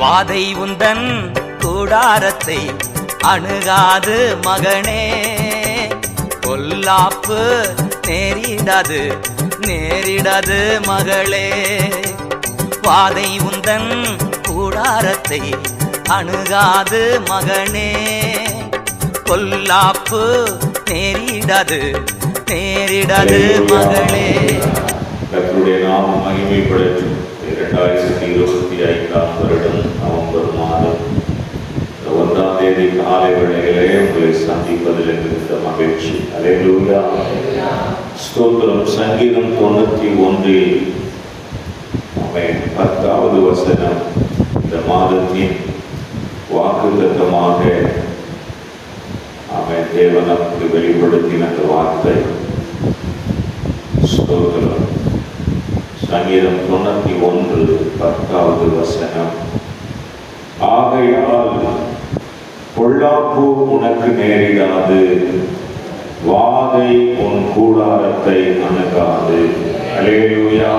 வாதை உந்தன் கூடாரத்தை அணுகாது மகனே. பொல்லாப்பு நேரிடாது நேரிடாது மகளே. வாதை உந்தன் கூடாரத்தை அணுகாது மகனே. பொல்லாப்பு நேரிடாது நேரிடாது மகளே. கர்த்தருடைய நாமம் ரெண்டாயிரத்தி இருபத்தி ஐந்தாம் வருடம் நவம்பர் மாதம். ஒன்றாம் தேதி காலை வேளையிலே உங்களை சந்திப்பதில் இருந்த மகிழ்ச்சி. அலையூயா ஸ்தோத்திரம் சங்கீதம் தொண்ணூற்றி ஒன்றில் ஆமென் பத்தாவது வசனம் இந்த மாதத்தின் வாக்குத்தத்தமாக அவன் தேவன் நமக்கு வெளிப்படுத்தின அந்த வார்த்தை. ஸ்தோத்திரம். சங்கீதம் தொண்ணூத்தி ஒன்று பத்தாவது வசனம். ஆகையால் பொள்ளாப்பு உனக்கு நேரிடாது வாதை உன் கூடாரத்தை அணுகாது. அலேலுயா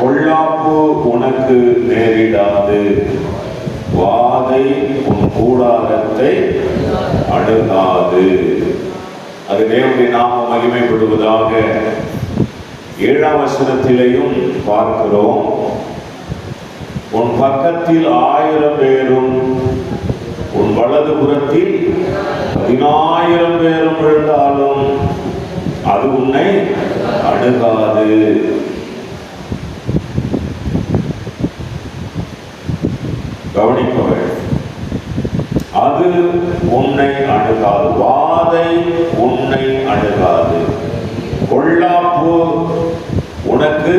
பொள்ளாப்பு உனக்கு நேரிடாது வாதை உன் கூடாரத்தை அணுகாது. அது தேவனுடைய நாம மகிமைப்படுவதாக ஏழாம் வசனத்திலையும் பார்க்கிறோம். உன் பக்கத்தில் ஆயிரம் பேரும் உன் வலது புறத்தில் பதினாயிரம் பேரும் இருந்தாலும் அது உன்னை அணுகாது. கவனிப்பவர் அது உன்னை அணுகாது. வாதை உன்னை அணுகாது. பொல்லாப்பு உனக்கு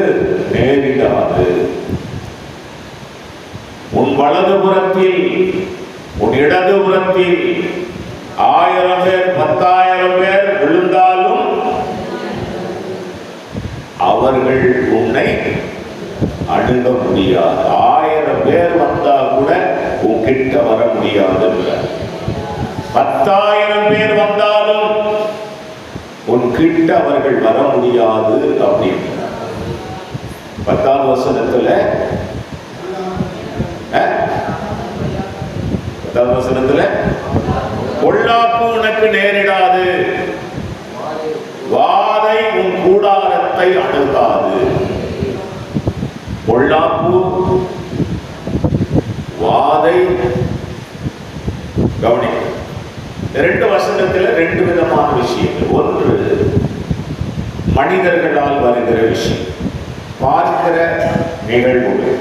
நேரிடாது. உன் வலதுபுறத்தில் உன் இடதுபுறத்தில் ஆயிரம் பேர் பத்தாயிரம் பேர் விழுந்தாலும் அவர்கள் உன்னை அணுக முடியாது. ஆயிரம் பேர் வந்தா கூட உன் கிட்ட வர முடியாது பத்தாயிரம் பேர் வந்தாலும் கிட்ட அவர்கள் வர முடியாது அப்படின்னு பத்தாம் வசனத்துல பத்தாம் வசனத்துல பொல்லாப்பு உனக்கு நேரிடாது. வாதை உன் கூடாரத்தை அணுகாது பொள்ளாப்பு வாதை கவனி ரெண்டு வசனத்துல ரெண்டு விதமான விஷயங்கள். ஒன்று மனிதர்களால் வருகிற விஷயம். பார்க்கிற நிகழ்வுகள்.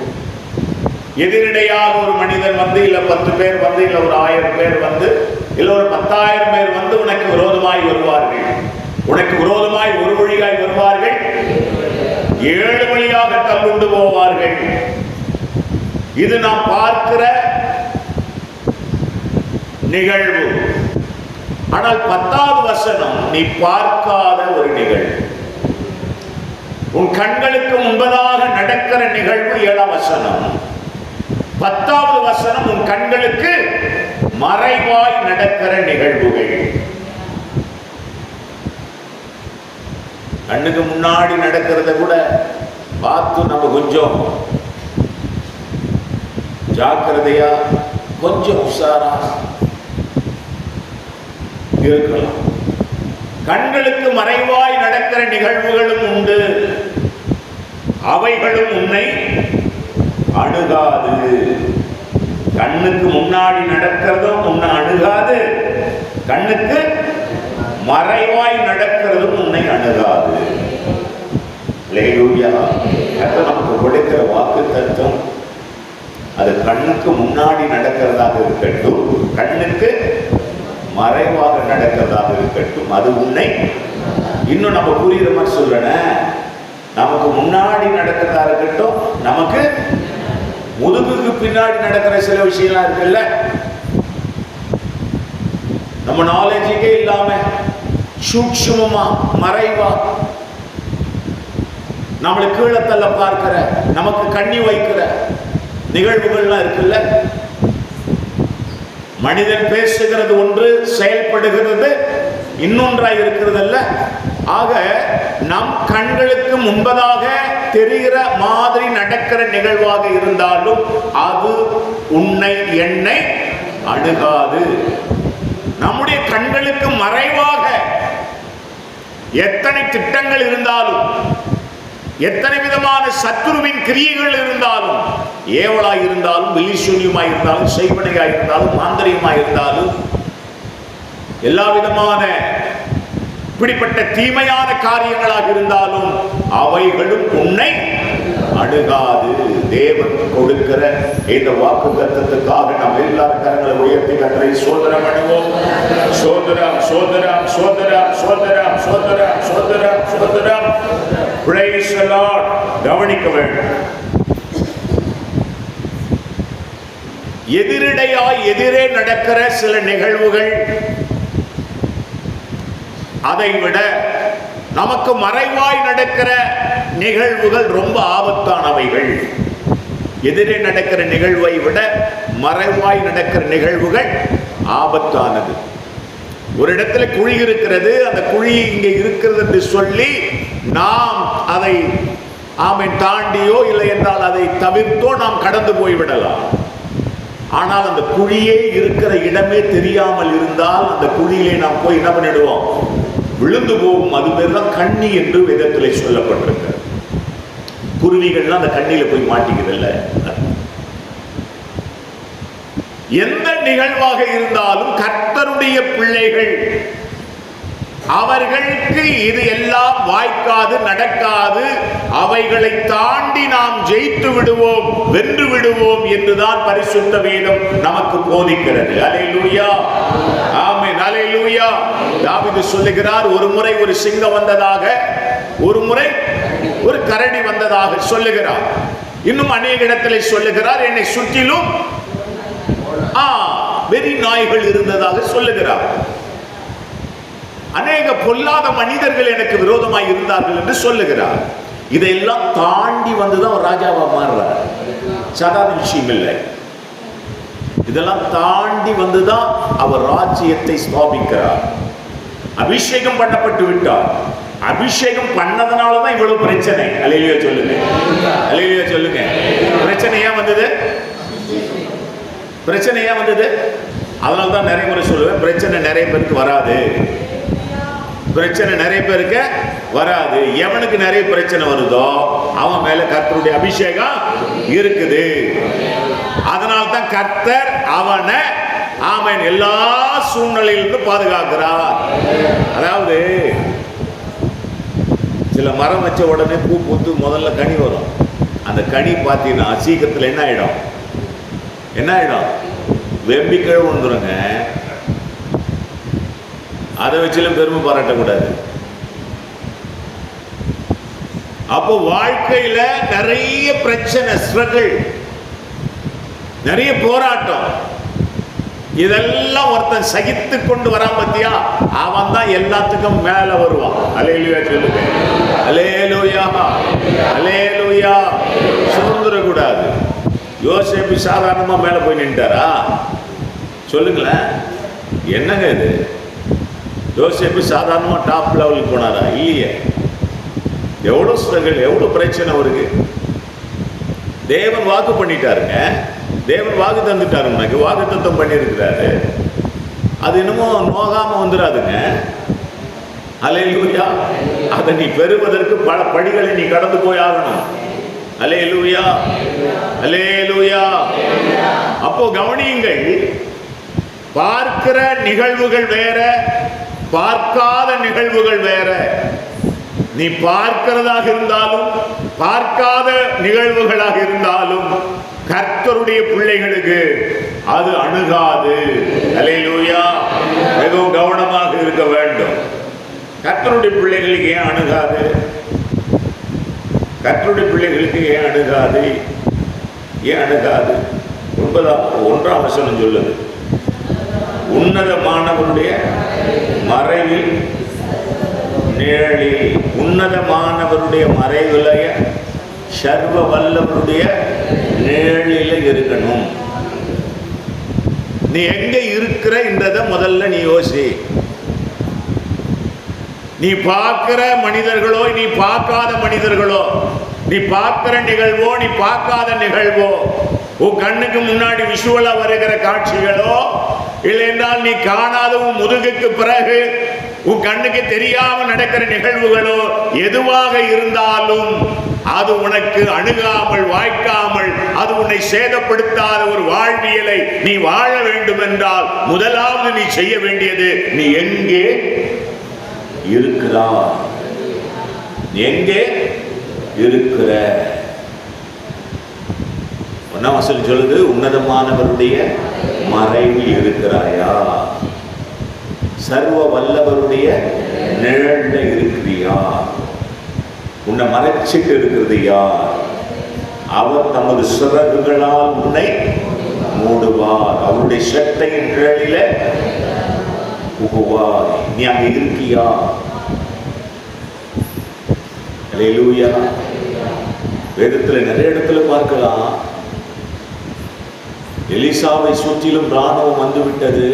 எதிரிடையாக ஒரு மனிதன் வந்து இல்ல பத்து பேர் வந்து இல்ல ஒரு ஆயிரம் பேர் வந்து இல்ல ஒரு பத்தாயிரம் பேர் வந்து உனக்கு விரோதமாய் வருவார்கள். உனக்கு விரோதமாய் ஒரு வழியாய் வருவார்கள். ஏழு வழியாக தள்ளுண்டு போவார்கள். இது நாம் பார்க்கிற நிகழ்வு. ஆனால் பத்தாவது வசனம் நீ பார்க்காத ஒரு நிகழ்வு உன் கண்களுக்கு முன்பதாக நடக்கிற நிகழ்வு ஏழாம் வசனம். பத்தாவது வசனம் உன் கண்களுக்கு மறைவாய் நடக்கிற நிகழ்வுகள். கண்ணுக்கு முன்னாடி நடக்கிறத கூட பார்த்து நம்ம கொஞ்சம் ஜாக்கிரதையா கொஞ்சம் உஷாரா இருக்கலாம் கண்களுக்கு மறைவாய் நடக்கிற நிகழ்வுகளும் உண்டு. அவைகளும் உன்னை அணுகாது. கண்ணுக்கு முன்னாடி நடக்கிறதும் உன்னை அணுகாது. கண்ணுக்கு மறைவாய் நடக்கிறதும் உன்னை அணுகாது. நமக்கு கொடுக்கிற வாக்கு தத்துவம் அது கண்ணுக்கு முன்னாடி நடக்கிறதாக இருக்கட்டும். கண்ணுக்கு மறைவாக நடக்கிறதாக இருக்கட்டும். அது உன்னை. இன்னும் நம்ம புரியுற மாதிரி சொல்றேன். நமக்கு முன்னாடி நடக்கிறதா இருக்கட்டும் நமக்கு முதுகுக்கு பின்னாடி நடக்கிற சில விஷயம்லாம் இருக்குல்ல. நம்ம நாலேஜுக்கே இல்லாம சூக்ஷ்மமா மறைவா நம்மளை கீழே தள்ள பார்க்கிற நமக்கு கண்ணி வைக்கிற நிகழ்வுகள்லாம் இருக்குல்ல. மனிதன் பேசுகிறது ஒன்று செயல்படுகிறது இன்னொன்றாய் இருக்கிறதல்ல. ஆக நம் கண்களுக்கு முன்பதாக தெரிகிற மாதிரி நடக்கிற நிகழ்வாக இருந்தாலும் அது உன்னை என்னை அணுகாது. நம்முடைய கண்களுக்கு மறைவாக எத்தனை திட்டங்கள் இருந்தாலும் எத்தனை விதமான சத்துருவின் கிரியைகள் இருந்தாலும் ஏவலாய் இருந்தாலும் வில்லிசூன்யமாய் இருந்தாலும் செய்வனையாய் இருந்தாலும் மாந்திரியமாய் இருந்தாலும் எல்லா விதமான இப்படிப்பட்ட தீமையான காரியங்களாக இருந்தாலும் அவைகளும் உன்னை அணுகாது. தேவன் கொடுக்கிற இந்த வாக்கு தத்துவத்துக்காக நாம் எல்லாரும் கரங்களை உயர்த்தி கற்றை சோதரம் அணுவோம் சோதரம் சோதரம் சோதரம் சோதரம் சோதரம் சோதரம் சோதரம் கவனிக்க வேண்டும். எதிரிடையாய் எதிரே நடக்கிற சில நிகழ்வுகள் அதை விட நமக்கு மறைவாய் நடக்கிற நிகழ்வுகள் ரொம்ப ஆபத்தானவைகள். எதிரே நடக்கிற நிகழ்வை விட மறைவாய் நடக்கிற நிகழ்வுகள் ஆபத்தானது. ஒரு இடத்துல குழி இருக்கிறது அந்த குழி இங்கே இருக்கிறது என்று சொல்லி நாம் அதை ஆமென் தாண்டியோ இல்லை என்றால் அதை தவிர்த்தோ நாம் கடந்து போய்விடலாம் ஆனால் அந்த குழியே இருக்கிற இடமே தெரியாமல் இருந்தால் அந்த குழியிலே நாம் போய் என்ன பண்ணிடுவோம்? விழுந்து போகும். அது பேர் தான் கண்ணி என்று விதத்தில் சொல்லப்பட்டிருக்கு குருவிகள்லாம் அந்த கண்ணியில போய் மாட்டிக்கிறதில்ல எந்த நிகழ்வாக இருந்தாலும் கர்த்தருடைய பிள்ளைகள் அவர்களுக்கு இது எல்லாம் வாய்க்காது நடக்காது. அவைகளை தாண்டி நாம் ஜெயித்து விடுவோம் வென்று விடுவோம் என்றுதான் பரிசுத்த வேதம் நமக்கு போதிக்கிறது. தாமை நலை லூயா தாவீது சொல்லுகிறார் ஒரு முறை ஒரு சிங்கம் வந்ததாக ஒரு முறை ஒரு கரடி வந்ததாக சொல்லுகிறார். இன்னும் அநேக இடத்திலே சொல்லுகிறார் என்னை சுற்றிலும் ஆ வெறி நாய்கள் இருந்ததாக சொல்லுகிறார். அநேக பொல்லாத மனிதர்கள் எனக்கு விரோதமாய் இருந்தார்கள் என்று சொல்லுகிறார். இதையெல்லாம் தாண்டி வந்துதான் ஒரு ராஜாவா மாறுறார். சாதாரண விஷயம் இல்லை. இதெல்லாம் தாண்டி வந்துதான் அவர் ராஜ்யத்தை ஸ்தாபிக்கிறார். அபிஷேகம் பண்ணப்பட்டு விட்டார். அபிஷேகம் பண்ணதுனால தான் இவ்வளவு பிரச்சனை. அலையிலியா சொல்லுங்க. அலையிலியா சொல்லுங்க. பிரச்சனை ஏன் வந்தது? பிரச்சனை ஏன் வந்தது? அதனால தான் நிறைய முறை சொல்லுவேன். பிரச்சனை நிறைய பேருக்கு வராது. பிரச்சனை நிறைய பேருக்கு வராது. எவனுக்கு நிறைய பிரச்சனை வருதோ அவன் மேல கர்த்தருடைய அபிஷேகம் இருக்குது. அதனால தான் கர்த்தர் அவனை ஆமன் எல்லா சூழ்நிலையிலிருந்து பாதுகாக்கிறார். அதாவது சில மரம் வச்ச உடனே பூ பூத்து முதல்ல கனி வரும். அந்த கனி பார்த்தீங்கன்னா சீக்கிரத்தில் என்ன ஆயிடும்? என்ன ஆயிடும்? வெம்பி கிழவு வந்துருங்க. அதை வச்சிலும் பெருமை பாராட்டக்கூடாது. அப்போ வாழ்க்கையில நிறைய பிரச்சனை ஸ்ட்ரகிள் நிறைய போராட்டம். இதெல்லாம் ஒருத்தன் சகித்து கொண்டு வரான் பத்தியா? அவன் தான் எல்லாத்துக்கும் மேல வருவான். அலேலுயா சொல்லுங்க. அலேலுயா அலேலுயா சுதந்திரக்கூடாது. யோசிப்பு சாதாரணமா மேல போய் நின்றாரா சொல்லுங்களேன். என்னங்க இது? யோசேப்பு சாதாரணமா டாப் லெவலுக்கு போனாரா? இல்லையே. எவ்வளோ ஸ்ட்ரகிள் எவ்வளோ பிரச்சனை அவருக்கு. தேவன் வாக்கு பண்ணிட்டாருங்க. தேவன் வாக்கு தந்துட்டாரு உனக்கு வாக்கு தத்துவம் பண்ணியிருக்கிறாரு. அது என்னமோ நோகாமல் வந்துடாதுங்க அலையலூயா அதை நீ பெறுவதற்கு பல படிகளை நீ கடந்து போய் ஆகணும். அலையலூயா அலேலூயா அப்போ கவனியுங்கள். பார்க்கிற நிகழ்வுகள் வேற. பார்க்காத நிகழ்வுகள் வேற. நீ பார்க்கிறதாக இருந்தாலும் பார்க்காத நிகழ்வுகளாக இருந்தாலும் கர்த்தருடைய பிள்ளைகளுக்கு அது அணுகாது. அலையிலூயா மிகவும் கவனமாக இருக்க வேண்டும். கர்த்தருடைய பிள்ளைகளுக்கு ஏன் அணுகாது? கர்த்தருடைய பிள்ளைகளுக்கு ஏன் அணுகாது? ஏன் அணுகாது? ஒன்பதாம் ஒன்றாம் வசனம் சொல்லுது. உன்னதமானவருடைய மறைவில் நிழலில் உன்னதமானவருடைய மறைவிலைய சர்வ வல்லவருடைய நிழலில் இருக்கணும். நீ எங்க இருக்கிற என்றதை முதல்ல நீ யோசி. நீ பார்க்கிற மனிதர்களோ நீ பார்க்காத மனிதர்களோ நீ பார்க்கிற நிகழ்வோ நீ பார்க்காத நிகழ்வோ உன் கண்ணுக்கு முன்னாடி விஷுவலா வருகிற காட்சிகளோ இல்லை என்றால் நீ காணாத உன் முதுகுக்கு பிறகு உன் கண்ணுக்கு தெரியாம நடக்கிற நிகழ்வுகளோ எதுவாக இருந்தாலும் அது உனக்கு அணுகாமல் வாய்க்காமல் அது உன்னை சேதப்படுத்தாத ஒரு வாழ்வியலை நீ வாழ வேண்டும் என்றால் முதலாவது நீ செய்ய வேண்டியது நீ எங்கே இருக்கிறார் எங்கே இருக்கிற? ஒன்னாம் வசனம் சொல்லுது உன்னதமானவருடைய மறைவில் இருக்கிறாயா? சர்வ வல்லவருடைய நிழல்ல இருக்கிறியா? உன்னை மறைச்சிட்டு இருக்கிறது யார்? அவர் தமது சிறகுகளால் உன்னை மூடுவார். அவருடைய சட்டையின் நிழலில புகுவார் நீ அங்க இருக்கியா? அல்லேலூயா நிறைய இடத்துல பார்க்கலாம். எலிசாவை சுற்றிலும் ராணுவம் வந்து விட்டது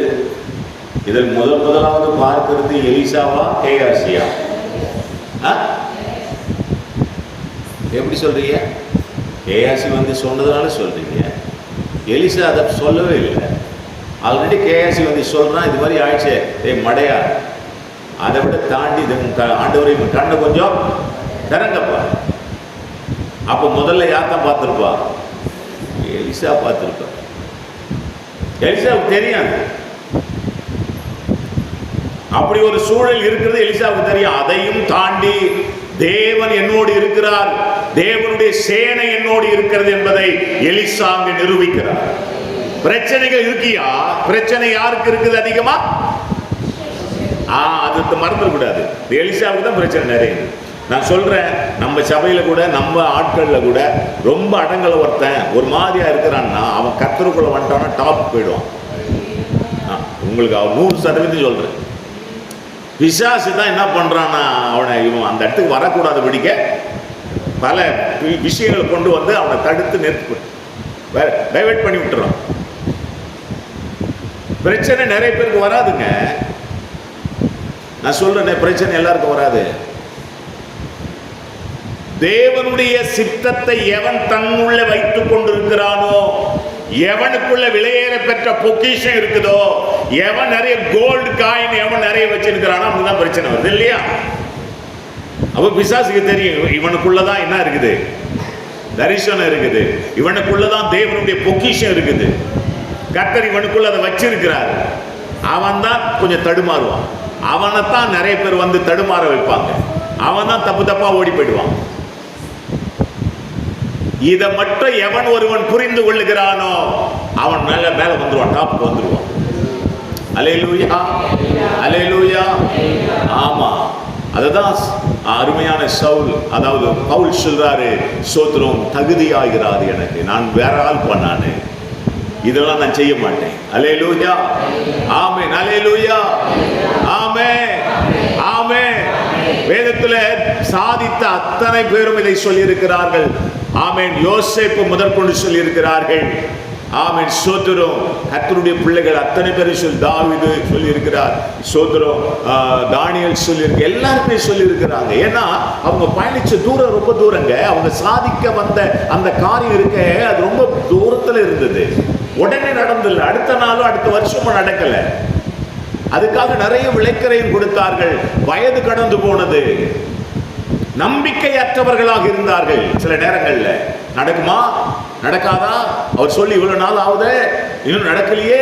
இதில் முதல் முதலாவது பார்க்கிறது எலிசாவா கேஆசியா எப்படி சொல்றீங்க? கேஆசி வந்து சொன்னதுனால சொல்றீங்க. எலிசா அதை சொல்லவே இல்லை. ஆல்ரெடி கேஆசி வந்து சொல்றான் இது மாதிரி ஆயிடுச்சு. ஏய் மடையா. அதை விட தாண்டி இது க- ஆண்டவரை கண்ணை கொஞ்சம் திறங்கப்பா அப்போ முதல்ல யார் தான் பார்த்துருப்பா? எலிசா பார்த்துருப்பா. எலிசாவுக்கு தெரியாது. அப்படி ஒரு சூழல் இருக்கிறது எலிசாவுக்கு தெரியும். அதையும் தாண்டி தேவன் என்னோடு இருக்கிறார். தேவனுடைய சேனை என்னோடு இருக்கிறது என்பதை எலிசா அங்கு நிரூபிக்கிறார். பிரச்சனைகள் இருக்கியா? பிரச்சனை யாருக்கு இருக்குது அதிகமா? ஆ அது மறந்துடக்கூடாது. எலிசாவுக்கு தான் பிரச்சனை நிறைய. நான் சொல்கிறேன் நம்ம சபையில் கூட நம்ம ஆட்களில் கூட ரொம்ப அடங்கல ஒருத்தன். ஒரு மாதிரியாக இருக்கிறான்னா அவன் கத்தருக்குள்ளே வந்துட்டான்னா டாப் போயிடுவான். ஆ, உங்களுக்கு அவன் நூறு சதவீதம் சொல்கிறேன் விசாசு தான் என்ன பண்ணுறான்னா அவனை இவன் அந்த இடத்துக்கு வரக்கூடாது பிடிக்க. பல வி- விஷயங்களை கொண்டு வந்து அவனை தடுத்து நிறுத்தி. டைவெர்ட் பண்ணி விட்டுறான். பிரச்சனை நிறைய பேருக்கு வராதுங்க. நான் சொல்கிறேன் பிரச்சனை எல்லாருக்கும் வராது. தேவனுடைய சித்தத்தை எவன் தன்னுள்ள வைத்துக் கொண்டிருக்கிறானோ எவனுக்குள்ள விலையேற பெற்ற பொக்கிஷம் இருக்குதோ எவன் நிறைய கோல்டு காயின் எவன் நிறைய வச்சிருக்கிறானோ அப்படிதான் பிரச்சனை வருது இல்லையா? அப்போ பிசாசுக்கு தெரியும் இவனுக்குள்ளதான் என்ன இருக்குது? தரிசனம் இருக்குது. இவனுக்குள்ளதான் தேவனுடைய பொக்கிஷம் இருக்குது. கர்த்தர் இவனுக்குள்ள அதை வச்சிருக்கிறார். அவன் தான் கொஞ்சம் தடுமாறுவான். அவனைத்தான் நிறைய பேர் வந்து தடுமாற வைப்பாங்க. அவன் தான் தப்பு தப்பாக ஓடி போயிடுவான். இதை மட்டும் எவன் ஒருவன் புரிந்து கொள்ளுகிறானோ அவன் மேல மேல வந்துருவான் டாப்புக்கு வந்துருவான். அலையலூயா அலையலூயா. ஆமா. அதுதான் அருமையான சவுல். அதாவது பவுல் சொல்றாரு சோத்திரம் தகுதியாகிறாது எனக்கு. நான் வேற ஆள் பண்ணானு இதெல்லாம் நான் செய்ய மாட்டேன். அலே லூயா ஆமே அலே லூயா ஆமே ஆமே வேதத்துல சாதித்த அத்தனை பேரும் இதை சொல்லியிருக்கிறார்கள். ஆமேன். யோசேப்பு முதற்கொண்டு சொல்லியிருக்கிறார்கள். ஆமேன். சோத்திரம் கத்தருடைய பிள்ளைகள் அத்தனை பேரும் சொல்லி தாவிது சொல்லியிருக்கிறார். சோத்திரம் தானியல் தானியேல் சொல்லியிருக்கு எல்லாருமே சொல்லியிருக்கிறாங்க. ஏன்னா அவங்க பயணிச்ச தூரம் ரொம்ப தூரங்க. அவங்க சாதிக்க வந்த அந்த காரியம் இருக்க அது ரொம்ப தூரத்தில் இருந்தது. உடனே நடந்தில்லை அடுத்த நாளும் அடுத்த வருஷமும் நடக்கலை. அதுக்காக நிறைய விளைக்கரையும் கொடுத்தார்கள். வயது கடந்து போனது. நம்பிக்கையற்றவர்களாக இருந்தார்கள். சில நேரங்களில் நடக்குமா? நடக்காதா? அவர் சொல்லி இவ்வளவு நாள் ஆகுதே? இன்னும் நடக்கலையே?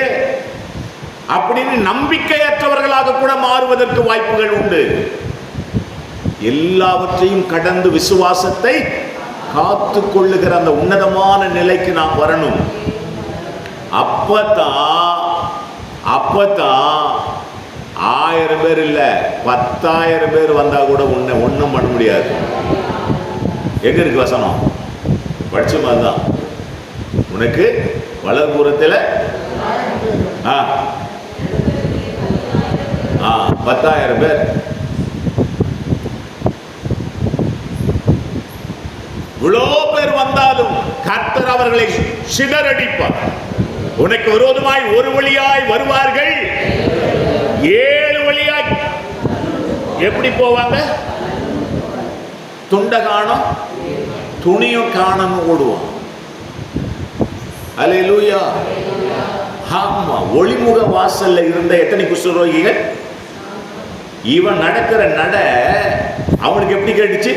அப்படின்னு நம்பிக்கையற்றவர்களாக கூட மாறுவதற்கு வாய்ப்புகள் உண்டு. எல்லாவற்றையும் கடந்து விசுவாசத்தை காத்து கொள்ளுகிற அந்த உன்னதமான நிலைக்கு நாம் வரணும். அப்பதான் அப்பதான் ஆயிரம் பேர் இல்ல பத்தாயிரம் பேர் வந்தா கூட உன்னை ஒண்ணும் பண்ண முடியாது. எங்க இருக்கு வசனம்? படித்த மாதிரி தான் உனக்கு வலதுபுறத்தில் ஆ ஆ பத்தாயிரம் பேர். இவ்வளோ பேர் வந்தாலும் கர்த்தர் அவர்களை சிதறடிப்பார். உனக்கு விரோதமாய் ஒரு வழியாய் வருவார்கள். ஏழு வழியாய். எப்படி போவாங்க? துண்டை காணும் துணியும் காணாம ஓடுவான் லூயா ஆமா ஒளிமுக வாசல்ல இருந்த எத்தனை குஷ்டரோகிகள் இவன் நடக்கிற நட அவனுக்கு எப்படி கேட்டுச்சு?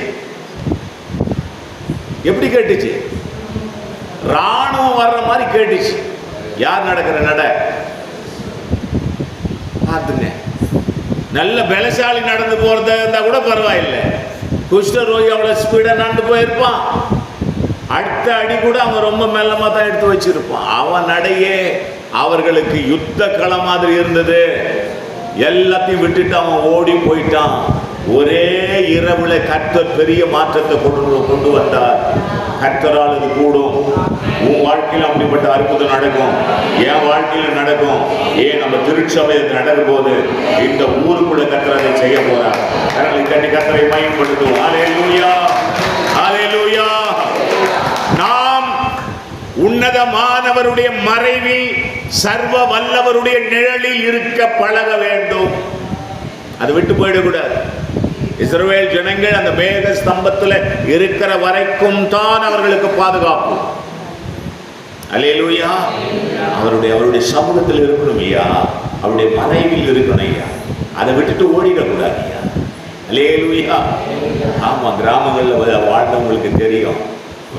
எப்படி கேட்டுச்சு? ராணுவம் வர்ற மாதிரி கேட்டுச்சு. யார் நடக்கிற நட? பார்த்துங்க. நல்ல பலசாலி நடந்து போகிறத இருந்தால் கூட பரவாயில்லை. குஷ்டரோகி அவ்வளோ ஸ்பீடாக நடந்து போயிருப்பான். அடுத்த அடி கூட அவன் ரொம்ப மெல்லமாக தான் எடுத்து வச்சிருப்பான். அவன் நடையே அவர்களுக்கு யுத்த களம் மாதிரி இருந்தது. எல்லாத்தையும் விட்டுட்டு அவன் ஓடி போயிட்டான். ஒரே இரவுல கர்த்தர் பெரிய மாற்றத்தை கொண்டு கொண்டு வந்தார். கத்தரால் இது கூடும். உன் வாழ்க்கையில் அப்படிப்பட்ட அற்புதம் நடக்கும். என் வாழ்க்கையில் நடக்கும். ஏன்? நம்ம திருச்சபையில் நடக்கும் போது இந்த ஊருக்குள்ள கர்த்தர் செய்ய போறார். அதனால கண்டி கத்தரை பயன்படுத்துவோம் ஆலே ஹalleluya நாம் உன்னதமானவருடைய மறைவில் சர்வ வல்லவருடைய நிழலில் இருக்க பழக வேண்டும். அது விட்டு போயிடக்கூடாது. இஸ்ரவேல் ஜனங்கள் அந்த மேக ஸ்தம்பத்தில் இருக்கிற வரைக்கும் தான் அவர்களுக்கு பாதுகாப்பு. அலையலூயா அவருடைய அவருடைய சமூகத்தில் இருக்கணும் ஐயா. அவருடைய மறைவில் இருக்கணும் ஐயா. அதை விட்டுட்டு ஓடிடக்கூடாது ஐயா. அலையலூயா ஆமா கிராமங்களில் வாழ்ந்தவங்களுக்கு தெரியும்.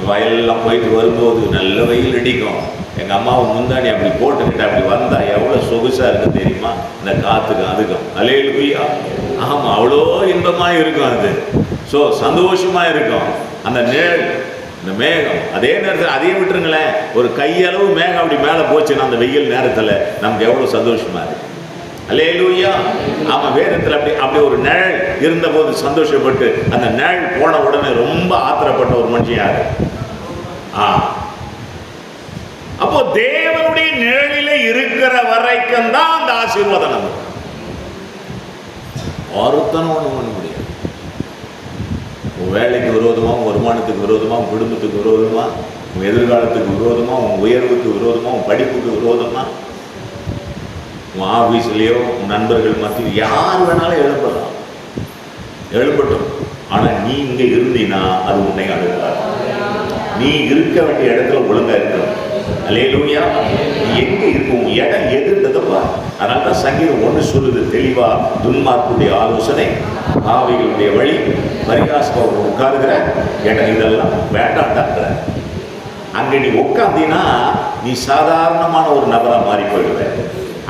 வயலெல்லாம் போயிட்டு வரும்போது நல்ல வெயில் அடிக்கும். எங்கள் அம்மாவை முந்தாணி அப்படி போட்டுக்கிட்டு அப்படி வந்தா எவ்வளோ சொகுசா இருக்கு தெரியுமா? இந்த காத்துக்கும் அதுக்கும் அலேலுயா ஆமாம் அவ்வளோ இன்பமாக இருக்கும் அது. ஸோ சந்தோஷமா இருக்கும். அந்த நிழல் இந்த மேகம். அதே நேரத்தில் அதையும் விட்டுருங்களேன். ஒரு கையளவு மேகம் அப்படி மேலே போச்சுன்னா அந்த வெயில் நேரத்தில் நமக்கு எவ்வளோ சந்தோஷமா இருக்கு. அல்லேலூயா. ஆமா வேதத்தில் அப்படி அப்படி ஒரு நிழல் இருந்தபோது சந்தோஷப்பட்டு அந்த நிழல் போன உடனே ரொம்ப ஆத்திரப்பட்ட ஒரு மனுஷன் யார்? ஆ அப்போ தேவனுடைய நிழலில இருக்கிற வரைக்கும் தான் அந்த ஆசீர்வாதம் நம்ம ஒருத்தனும் ஒண்ணும் பண்ண முடியாது. வேலைக்கு விரோதமா வருமானத்துக்கு விரோதமா குடும்பத்துக்கு விரோதமா உன் எதிர்காலத்துக்கு விரோதமா உன் உயர்வுக்கு விரோதமா உன் படிப்புக்கு விரோதமா உன் ஆஃபீஸ்லேயோ உன் நண்பர்கள் மத்தியில் யார் வேணாலும் எழுப்பலாம். எழுப்பட்டும். ஆனால் நீ இங்கே இருந்தீன்னா அது உன்னை அழுகாது நீ இருக்க வேண்டிய இடத்துல ஒழுங்கா இருக்கணும். அலேலூயா நீ எங்க இருக்கும்? இடம் எதுன்றதப்பா அதனால தான் சங்கீதம் ஒன்று சொல்லுது தெளிவா துன்மார்க்குடைய ஆலோசனை ஆவைகளுடைய வழி பரிகாசமாக உட்காருகிற இடம் இதெல்லாம் வேண்டாம்டாங்கிற அங்கே நீ உட்காந்தினா நீ சாதாரணமான ஒரு நபராக மாறி போயிடுவ.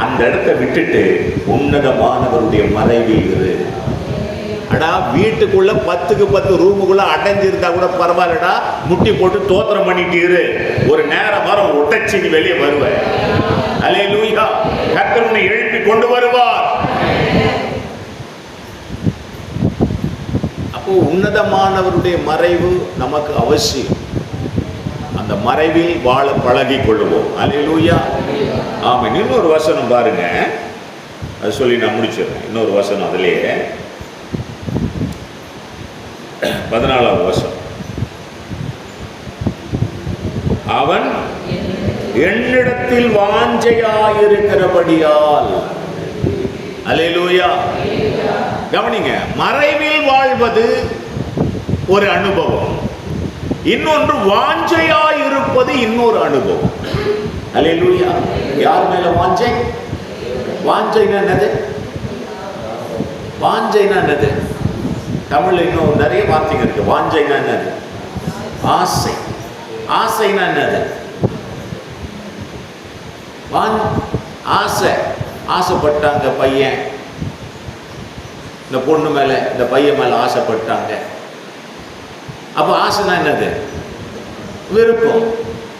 அந்த இடத்த விட்டுட்டு உன்னதமானவருடைய மறைவில் இரு. அடா வீட்டுக்குள்ள பத்துக்கு பத்து ரூமுக்குள்ள அடைஞ்சிருந்தா கூட பரவாயில்லடா. முட்டி போட்டு தோத்திரம் பண்ணிட்டு இரு. ஒரு நேரம் வரும் ஒட்டச்சி நீ வெளியே வருவ. அலே லூயா கத்தர் உன்னை எழுப்பி கொண்டு வருவார். அப்போ உன்னதமானவருடைய மறைவு நமக்கு அவசியம். அந்த மறைவில் வாழ பழகி கொள்வோம் அலே லூயா ஆமாம் இன்னொரு வசனம் பாருங்க. அது சொல்லி நான் முடிச்சிடுறேன். இன்னொரு வசனம் அதுலேயே. பதினாலாவது வருஷம் அவன் என்னிடத்தில் வாஞ்சையாயிருக்கிறபடியால். அலையலூயா கவனிங்க மறைவில் வாழ்வது ஒரு அனுபவம். இன்னொன்று வாஞ்சையாய் இருப்பது இன்னொரு அனுபவம். அலையலூயா யார் மேல வாஞ்சை? வாஞ்சைனா என்னது? வாஞ்சைனா என்னது? தமிழ்ல இன்னும் நிறைய வார்த்தைங்க இருக்கு. வாஞ்சைனா என்னது? ஆசை. ஆசைனா என்னது? வான் ஆசை. ஆசைப்பட்டாங்க பையன். இந்த பொண்ணு மேல இந்த பையன் மேல ஆசைப்பட்டாங்க. அப்போ ஆசைனா என்னது? விருப்பம்.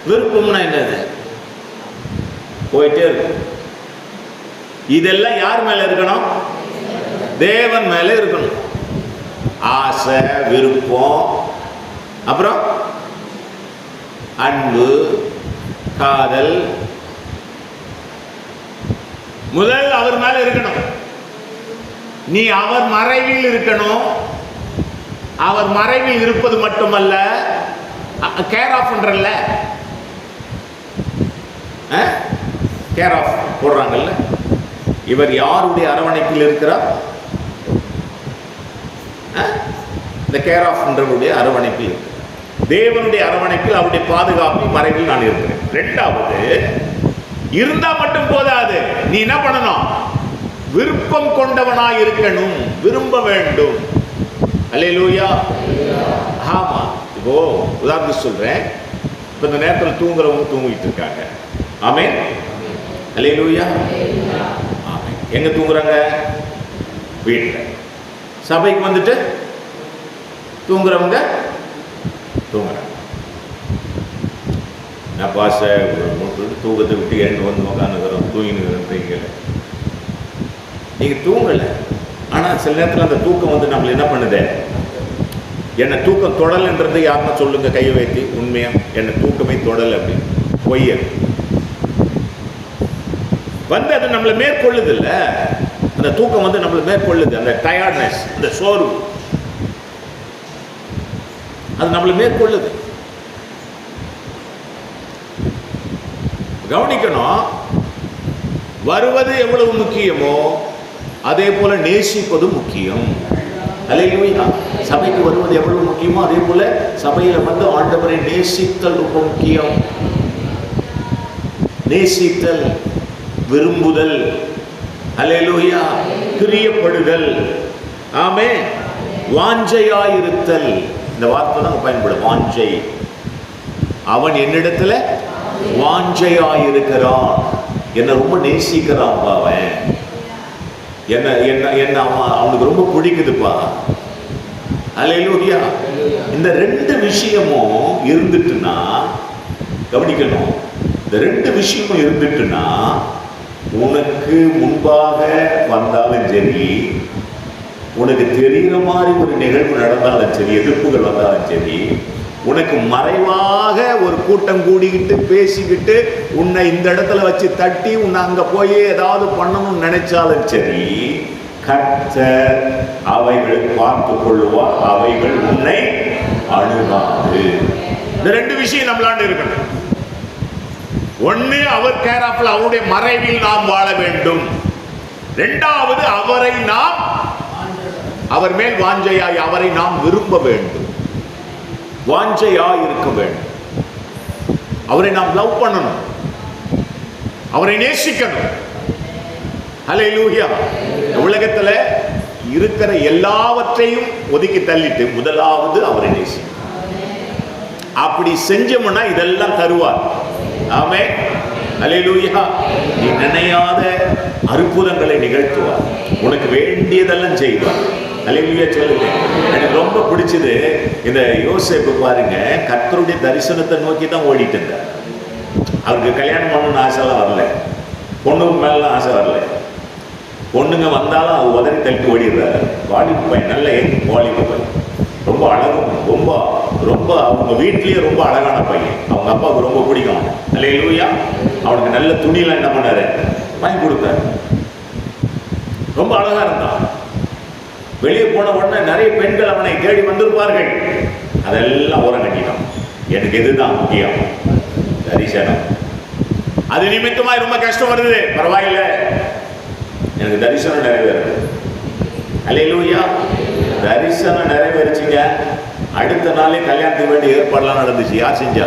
விருப்பம்னா என்னது? போயிட்டே இருக்கும் இதெல்லாம் யார் மேல இருக்கணும்? தேவன் மேல இருக்கணும். ஆசை விருப்பம். அப்புறம் அன்பு காதல். முதல் அவர் மேல இருக்கணும். நீ அவர் மறைவில் இருக்கணும். அவர் மறைவில் இருப்பது மட்டுமல்ல. கேர் ஆஃப் பண்றல்ல. கேர் ஆஃப் போடுறாங்கல்ல. இவர் யாருடைய அரவணைப்பில் இருக்கிறார்? இந்த கேர் ஆஃப்ன்றவருடைய அரவணைப்பு தேவனுடைய அரவணைப்பில் அவருடைய பாதுகாப்பு மறைவில் நான் இருக்கிறேன். ரெண்டாவது இருந்தா மட்டும் போதாது. நீ என்ன பண்ணணும்? விருப்பம் கொண்டவனாய் இருக்கணும் விரும்ப வேண்டும். அல்லேலூயா. ஆமா. இப்போ உதாரணத்துக்கு சொல்றேன். இப்போ இந்த நேரத்தில் தூங்குறவங்க தூங்கிட்டு இருக்காங்க. ஆமென். அல்லேலூயா. ஆமென். எங்க தூங்குறாங்க? வீட்டில் சபைக்கு வந்துட்டு தூங்குறவங்க தூங்குறாங்க. நான் பாச தூக்கத்தை விட்டு எழுந்து வந்து உக்காந்துக்கிறோம் தூங்கினுக்கிறேன்றீங்க நீங்கள் தூங்கலை. ஆனால் சில நேரத்தில் அந்த தூக்கம் வந்து நம்மளை என்ன பண்ணுது? என்னை தூக்கம் தொடலைன்றது யாருன்னா சொல்லுங்கள் கையை வைத்து உண்மையாக என்னை தூக்கமே தொடலை அப்படின்னு. பொய்ய? வந்து அது நம்மளை மேற்கொள்ளுதில்லை. அந்த தூக்கம் வந்து நம்மளை மேற்கொள்ளுது அந்த டயர்ட்னஸ் அந்த சோர்வு. அது நம்மளை மேற்கொள்ளுது. கவனிக்கணும் வருவது எவ்வளவு முக்கியமோ அதே போல நேசிப்பது முக்கியம். அல்லேலூயா சபைக்கு வருவது எவ்வளவு முக்கியமோ அதே போல சபையில வந்து ஆண்டவரை நேசித்தல் ரொம்ப முக்கியம். நேசித்தல் விரும்புதல். அலையலூயா பிரியப்படுதல். ஆமே வாஞ்சையாயிருத்தல். இந்த வார்த்தை தான் பயன்படும். வாஞ்சை. அவன் என்னிடத்துல வாஞ்சையாயிருக்கிறான். என்னை ரொம்ப நேசிக்கிறான்ப்பா அவன். என்ன என்ன என்ன அவன் அவனுக்கு ரொம்ப பிடிக்குதுப்பா. அலையலூயா இந்த ரெண்டு விஷயமும் இருந்துட்டுன்னா கவனிக்கணும். இந்த ரெண்டு விஷயமும் இருந்துட்டுன்னா உனக்கு முன்பாக வந்தாலும் சரி உனக்கு தெரிகிற மாதிரி ஒரு நிகழ்வு நடந்தாலும் சரி எதிர்ப்புகள் வந்தாலும் சரி உனக்கு மறைவாக ஒரு கூட்டம் கூடிக்கிட்டு பேசிக்கிட்டு உன்னை இந்த இடத்துல வச்சு தட்டி உன்னை அங்கே போய் ஏதாவது பண்ணணும்னு நினைச்சாலும் சரி கர்த்தர் அவைகள் பார்த்து கொள்ளுவார். அவைகள் உன்னை அணுகாது. இந்த ரெண்டு விஷயம் நம்மளாண்டு இருக்கணும். ஒன்று அவர் கேர் ஆஃப்ல அவருடைய மறைவில் நாம் வாழ வேண்டும். இரண்டாவது அவரை நாம் அவர் மேல் வாஞ்சையாய் அவரை நாம் விரும்ப வேண்டும். வாஞ்சையாய் இருக்க வேண்டும். அவரை நாம் லவ் பண்ணணும். அவரை நேசிக்கணும். ஹalleluya உலகத்துல இருக்கிற எல்லாவற்றையும் ஒதுக்கி தள்ளிட்டு முதலாவது அவரை நேசிக்கணும். அப்படி செஞ்சோம்னா இதெல்லாம் தருவார். ஆமே அலையிலூயா நீ நினையாத அற்புதங்களை நிகழ்த்துவார் உனக்கு வேண்டியதெல்லாம் செய்வார் அலையிலூயா சொல்லுங்க எனக்கு ரொம்ப பிடிச்சது இந்த யோசேப்பு பாருங்க கர்த்தருடைய தரிசனத்தை நோக்கி தான் ஓடிட்டு இருந்தார் அவருக்கு கல்யாணம் பண்ணணும்னு ஆசைலாம் வரல. பொண்ணுக்கு மேலாம் ஆசை வரல. பொண்ணுங்க வந்தாலும் அது உதறி தள்ளி ஓடிடுறாரு. வாலிபு பையன் நல்ல எங் வாலிபு பையன். ரொம்ப அழகும் ரொம்ப ரொம்ப அவங்க வீட்லேயே ரொம்ப அழகான பையன். அவங்க அப்பாவுக்கு ரொம்ப பிடிக்கும். இல்லை லூயா அவனுக்கு நல்ல துணியெல்லாம் என்ன பண்ணாரு? வாங்கி கொடுத்தாரு. ரொம்ப அழகாக இருந்தான் வெளியே போன உடனே நிறைய பெண்கள் அவனை தேடி வந்திருப்பார்கள். அதெல்லாம் உரம் கட்டிட்டான். எனக்கு இதுதான் முக்கியம்? தரிசனம் அது நிமித்தமாய் ரொம்ப கஷ்டம் வருது. பரவாயில்ல. எனக்கு தரிசனம் நிறைவேறும். அல்லேலூயா. தரிசனம் நிறைவேறிச்சிங்க. அடுத்த நாளே கல்யாணத்துக்கு வேண்டிய ஏற்பாடுலாம் நடந்துச்சு. யார் செஞ்சா?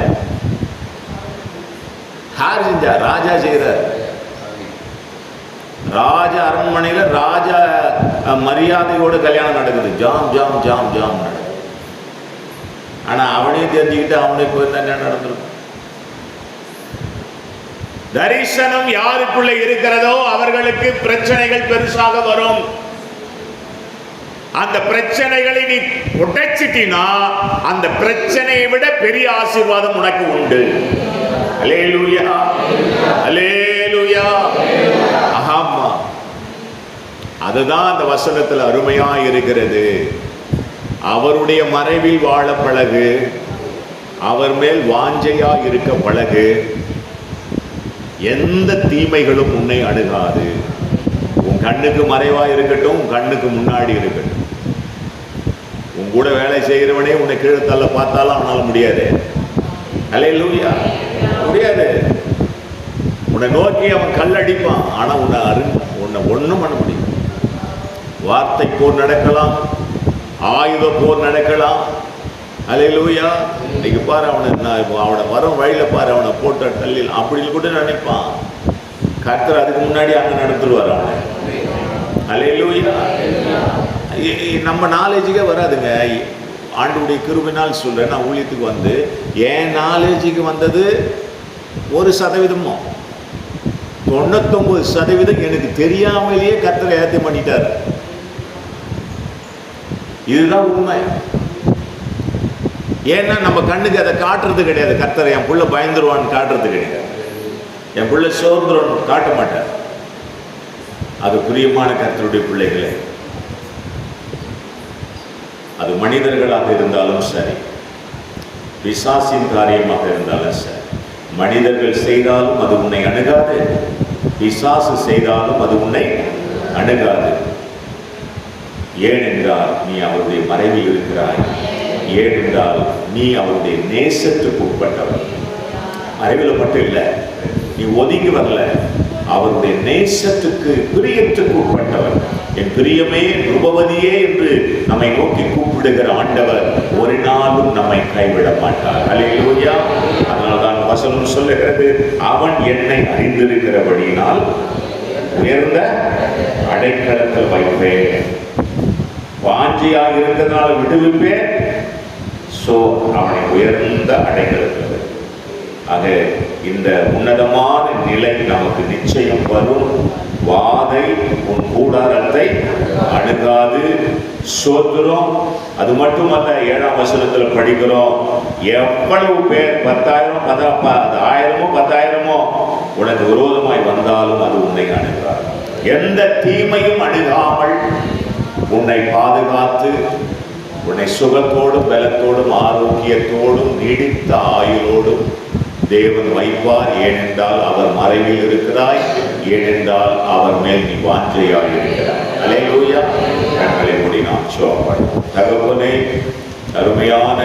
யார் செஞ்சா? ராஜா செய்கிறார் ராஜ அரண்மனையில் ராஜ மரியாதையோடு கல்யாணம் நடக்குது. ஜாம் ஜாம் ஜாம் ஜாம் நடக்குது. ஆனால் அவனே தெரிஞ்சுக்கிட்டு அவனே போயிருந்தா என்ன நடந்திருக்கும்? தரிசனம் யாருக்குள்ள இருக்கிறதோ அவர்களுக்கு பிரச்சனைகள் பெருசாக வரும். அந்த பிரச்சனைகளை நீ உடைச்சிட்டினா அந்த பிரச்சனையை விட பெரிய ஆசீர்வாதம் உனக்கு உண்டு. அலேலுயா அலேலுயா ஆமா. அதுதான் அந்த வசனத்தில் அருமையா இருக்கிறது. அவருடைய மறைவில் வாழ பழகு அவர் மேல் வாஞ்சையா இருக்க பழகு. எந்த தீமைகளும் உன்னை அணுகாது. உன் கண்ணுக்கு மறைவா இருக்கட்டும் உன் கண்ணுக்கு முன்னாடி இருக்கட்டும். உன் கூட வேலை செய்கிறவனே உன்னை கீழே தள்ள பார்த்தாலும் அவனால் முடியாது. அல்லேலூயா முடியாது. உன்னை நோக்கி அவன் கல்லடிப்பான் ஆனால் உன்னை அரு உன்னை ஒன்றும் பண்ண முடியும். வார்த்தை போர் நடக்கலாம். ஆயுத போர் நடக்கலாம். அலையிலூயா இன்னைக்கு பாரு அவனை நான் இப்போ அவனை வரும் வழியில் பாரு அவனை போட்ட தள்ளி அப்படின்னு கூட நினைப்பான். கர்த்தர் அதுக்கு முன்னாடி அங்கே நடத்துருவார் அவனை. அலையிலூயா லூயா நம்ம நாலேஜுக்கே வராதுங்க. ஆண்டுடைய கிருபினால் சொல்கிறேன் நான் ஊழியத்துக்கு வந்து என் நாலேஜுக்கு வந்தது ஒரு சதவீதமோ? தொண்ணூத்தொம்பது சதவீதம் எனக்கு தெரியாமலேயே கர்த்தரை ஏற்றி பண்ணிட்டார். இதுதான் உண்மை. ஏன்னா நம்ம கண்ணுக்கு அதை காட்டுறது கிடையாது. கத்தரை என் புள்ள பயந்துருவான்னு காட்டுறது கிடையாது. என் பிள்ளை சோர்ந்துருவான்னு காட்ட மாட்டார். அது பிரியமான கத்தருடைய பிள்ளைகளை. அது மனிதர்களாக இருந்தாலும் சரி பிசாசின் காரியமாக இருந்தாலும் சரி மனிதர்கள் செய்தாலும் அது உன்னை அணுகாது பிசாசு செய்தாலும் அது உன்னை அணுகாது. ஏனென்றால் நீ அவருடைய மறைவில் இருக்கிறாய். ஏனென்றால் நீ அவருடைய நேசத்துக்கு உட்பட்டவன். மறைவில் மட்டும் இல்லை நீ ஒதுங்கி வரல. அவருடைய நேசத்துக்கு பிரியத்துக்கு உட்பட்டவன். என் பிரியமே ரூபவதியே என்று நம்மை நோக்கி கூப்பிடுகிற ஆண்டவர் ஒரு நாளும் நம்மை கைவிட மாட்டார். அலையிலூயா அதனால்தான் வசனம் சொல்லுகிறது அவன் என்னை அறிந்திருக்கிறபடியினால் உயர்ந்த அடைக்கலத்தில் வைப்பேன். வாஞ்சியாக இருந்ததால் விடுவிப்பேன். சோ அவனை உயர்ந்த அடைக்கலத்தில் வைப்பேன். ஆக இந்த உன்னதமான நிலை நமக்கு நிச்சயம் வரும். வாதை உன் கூடாரத்தை அணுகாது. சோத்துறோம் அது மட்டுமல்ல ஏழாம் வசனத்தில் படிக்கிறோம் எவ்வளவு பேர் பத்தாயிரம் பத ப- அது ஆயிரமோ பத்தாயிரமோ உனக்கு விரோதமாய் வந்தாலும் அது உன்னை அணுகாது. எந்த தீமையும் அணுகாமல் உன்னை பாதுகாத்து உன்னை சுகத்தோடும் பலத்தோடும் ஆரோக்கியத்தோடும் நீடித்த ஆயுளோடும் தேவன் வைப்பார் ஏனென்றால் அவர் மறைவில் இருக்கிறாய் ஏனென்றால் அவர் மேல் நீ வாஞ்சையாய் இருக்கிறாய். அலையூயா கண்களை மூடி நாம் தகப்பனே அருமையான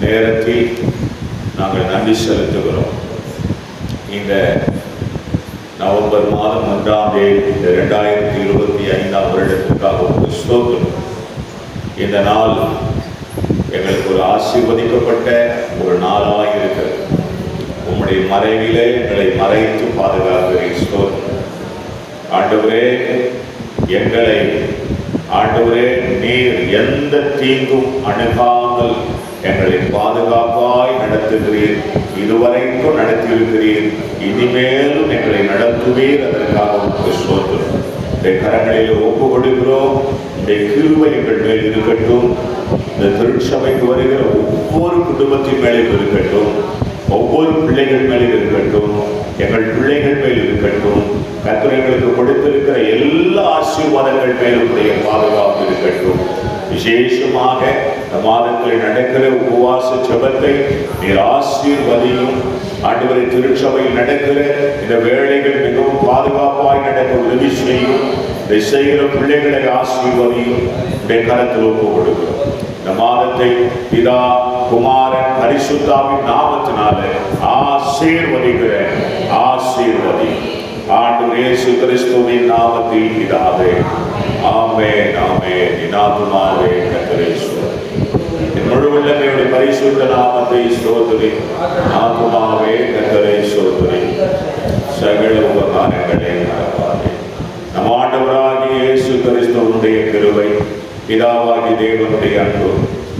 நேரத்தில் நாங்கள் நன்றி செலுத்துகிறோம். இந்த நவம்பர் மாதம் ஒன்றாம் தேதி இந்த ரெண்டாயிரத்தி இருபத்தி ஐந்தாம் வருடத்திற்காக ஒரு ஸ்தோத்திரம். இந்த நாள் எங்களுக்கு ஒரு ஆசீர்வதிக்கப்பட்ட ஒரு நாளாக இருக்கிறது. உம்முடைய மறைவிலே எங்களை மறைத்து பாதுகாக்கிறேன் ஆண்டவரே எங்களை ஆண்டவரே நீர் எந்த தீங்கும் அணுகாமல் எங்களை பாதுகாப்பாய் நடத்துகிறீர். இதுவரைக்கும் நடத்தியிருக்கிறீர். இனிமேலும் எங்களை நடத்துவீர். அதற்காக உங்களுக்கு சோதனம் கரங்களில் ஒப்பு கொடுக்கிறோம் இந்த எங்கள் மேல் இருக்கட்டும். இந்த திருச்சபைக்கு வருகிற ஒவ்வொரு குடும்பத்தின் மேலும் இருக்கட்டும். ஒவ்வொரு பிள்ளைகள் மேலும் இருக்கட்டும். எங்கள் பிள்ளைகள் மேல் இருக்கட்டும். கர்த்தர் கொடுத்திருக்கிற எல்லா ஆசீர்வாதங்கள் மேலும் பாதுகாப்பு இருக்கட்டும். விசேஷமாக மாதங்களில் நடக்கிற உபவாச ஜெபத்தை நீர் ஆசீர்வதியும். ஆண்டவரை திருச்சபையில் நடக்கிற இந்த வேலைகள் மிகவும் பாதுகாப்பாய் நடக்க உதவி செய்யும். இதை செய்கிற பிள்ளைகளை ஆசீர்வதியும். உடைய கரத்தில் ஒப்பு கொடுக்கிறோம். இந்த மாதத்தை பிதா குமாரன் பரிசுத்தாவின் நாமத்தினால ஆசீர்வதிக்கிற ஆசீர்வதி. ஆண்டு இயேசு கிறிஸ்துவின் நாமத்தில் பிதாவே. ஆமே ஆமே நினாதுமாவே கத்தரேஸ்வரர் என் முழு உள்ளமையுடைய பரிசுத்த நாமத்தை ஸ்தோத்திரி ஆத்மாவே கத்தரை ஸ்தோத்திரி சகல உபகாரங்களே மறவாதே. நம் ஆண்டவராகிய இயேசு கிறிஸ்துவனுடைய கிருபை பிதாவாகி தேவனுடைய அன்பு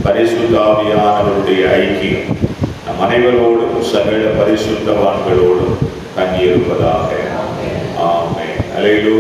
பரிசுத்தாவியானவருடைய ஐக்கியம் நம் அனைவரோடும் சகல பரிசுத்தவான்களோடும் தங்கியிருப்பதாக. ஆமே அல்லேலூயா